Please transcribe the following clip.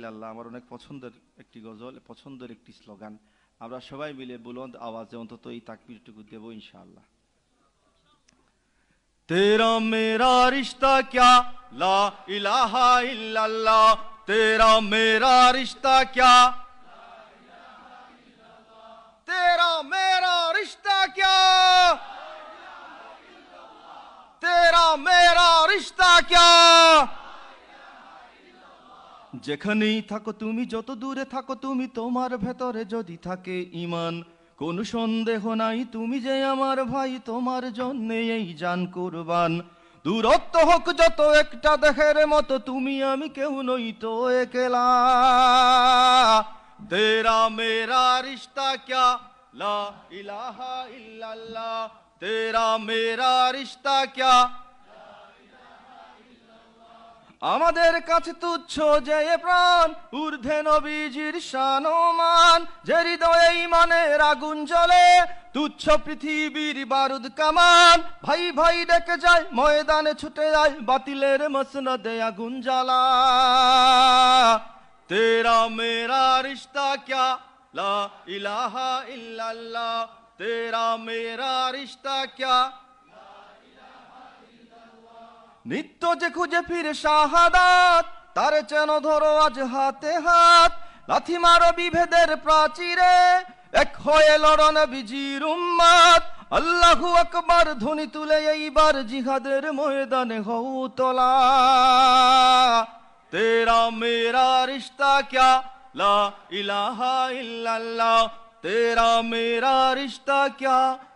ইল্লাল্লাহ, আমার অনেক পছন্দের একটি গজল, পছন্দের একটি স্লোগান। আমরা সবাই মিলে বুলন্দ আওয়াজে অন্তত এই তাকবিরটুকু দেব ইনশাআল্লাহ। তেরা মেরা রিশতা ক্যা? লা ইলাহা ইল্লাল্লাহ। তেরা মেরা রিশতা ক্যা? তেরা মেরা রিশতা ক্যা? তেরা মেরা রিশতা ক্যা? যেখানেই থাকো তুমি, যত দূরে থাকো তুমি, তোমার ভেতরে যদি থাকে ইমান কোন সন্দেহ নাই, তুমি যে আমার ভাই, তোমার জন্যে এই জান কুরবান। দূরত্ব হোক যত একটা দেহের মতো, তুমি আমি কেউ নই তো একলা। তেরা মেরা রিশতা ক্যা? লা ইলাহা ইল্লাল্লাহ। তেরা মেরা রিশতা ক্যা? আমাদের কাছে তুচ্ছ যে প্রাণ, ঊর্ধ্বে নবীজির শানমান যে হৃদয়ে ইমানের আগুন জ্বলে, তুচ্ছ পৃথিবীর বারুদ কামান, ভাই ভাই ডেকে যায়, ময়দানে ছুটে যায়, বাতিলের মসনদে আগুন জ্বালা। তেরা মেরা রিশতা ক্যা? লা ইলাহা ইল্লাল্লাহ। তেরা মেরা রিশতা ক্যা? নিত্য যে খুঁজে ফিরে শাহাদাত, তার চেন ধরো আজ হাতে হাত। লাথি মারো বিভেদের প্রাচীরে, এক হয়ে লড়ন বিজির উম্মাত আল্লাহু আকবার, ধ্বনি তুলে এইবার জিহাদের ময়দানে হউ তোলা। তেরা মেরা রিশতা ক্যা? লা ইলাহা ইল্লাল্লাহ। তেরা মেরা রিশতা ক্যা?